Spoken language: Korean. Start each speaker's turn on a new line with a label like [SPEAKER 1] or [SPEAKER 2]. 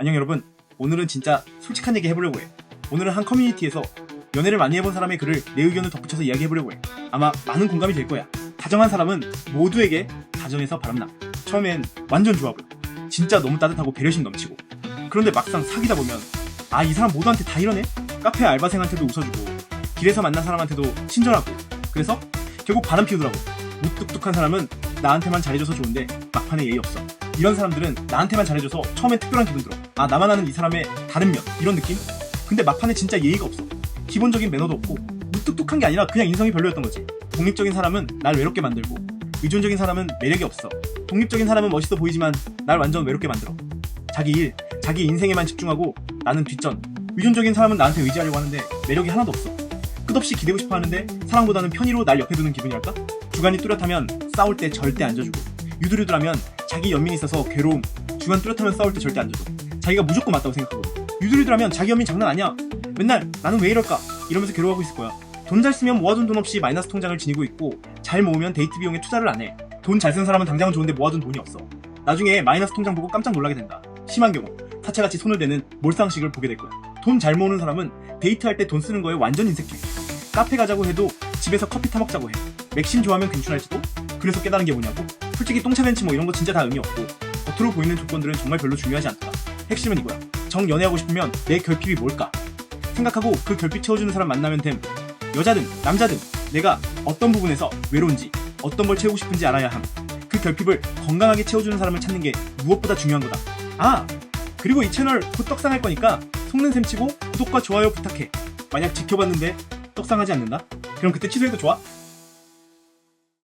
[SPEAKER 1] 안녕 여러분. 오늘은 진짜 솔직한 얘기 해보려고 해. 오늘은 한 커뮤니티에서 연애를 많이 해본 사람의 글을 내 의견을 덧붙여서 이야기해보려고 해. 아마 많은 공감이 될 거야. 다정한 사람은 모두에게 다정해서 바람나. 처음엔 완전 좋아 보여. 진짜 너무 따뜻하고 배려심 넘치고. 그런데 막상 사귀다 보면 아 이 사람 모두한테 다 이러네? 카페 알바생한테도 웃어주고 길에서 만난 사람한테도 친절하고 그래서 결국 바람 피우더라고. 무뚝뚝한 사람은 나한테만 잘해줘서 좋은데 막판에 예의 없어. 이런 사람들은 나한테만 잘해줘서 처음엔 특별한 기분 들어. 아 나만 아는 이 사람의 다른 면 이런 느낌? 근데 막판에 진짜 예의가 없어. 기본적인 매너도 없고 무뚝뚝한 게 아니라 그냥 인성이 별로였던 거지. 독립적인 사람은 날 외롭게 만들고 의존적인 사람은 매력이 없어. 독립적인 사람은 멋있어 보이지만 날 완전 외롭게 만들어. 자기 일, 자기 인생에만 집중하고 나는 뒷전. 의존적인 사람은 나한테 의지하려고 하는데 매력이 하나도 없어. 끝없이 기대고 싶어 하는데 사랑보다는 편의로 날 옆에 두는 기분이랄까? 주관이 뚜렷하면 싸울 때 절대 안 져주고 유두리두라면 자기 연민이 있어서 괴로움 주관 뚜렷하면 싸울 때 절대 안 져줘 자기가 무조건 맞다고 생각하거든. 유두리두라면 자기 연민 장난 아니야. 맨날 나는 왜 이럴까? 이러면서 괴로워하고 있을 거야. 돈 잘 쓰면 모아둔 돈 없이 마이너스 통장을 지니고 있고 잘 모으면 데이트 비용에 투자를 안 해 돈 잘쓴 사람은 당장은 좋은데 모아둔 돈이 없어. 나중에 마이너스 통장 보고 깜짝 놀라게 된다. 심한 경우 사채같이 손을 대는 몰상식을 보게 될 거야. 돈 잘 모으는 사람은 데이트할 때 돈 쓰는 거에 완전 인색해. 카페 가자고 해도 집에서 커피 타먹자고 해. 맥심 좋아하면 괜찮을지도? 그래서 깨달은 게 뭐냐고? 솔직히 똥차 벤치 뭐 이런 거 진짜 다 의미 없고 겉으로 보이는 조건들은 정말 별로 중요하지 않다. 핵심은 이거야. 정 연애하고 싶으면 내 결핍이 뭘까? 생각하고 그 결핍 채워주는 사람 만나면 됨. 여자든 남자든 내가 어떤 부분에서 외로운지 어떤 걸 채우고 싶은지 알아야 함. 그 결핍을 건강하게 채워주는 사람을 찾는 게 무엇보다 중요한 거다. 아! 그리고 이 채널 곧 떡상할 거니까 속는 셈 치고 구독과 좋아요 부탁해. 만약 지켜봤는데 떡상하지 않는다? 그럼 그때 취소해도 좋아?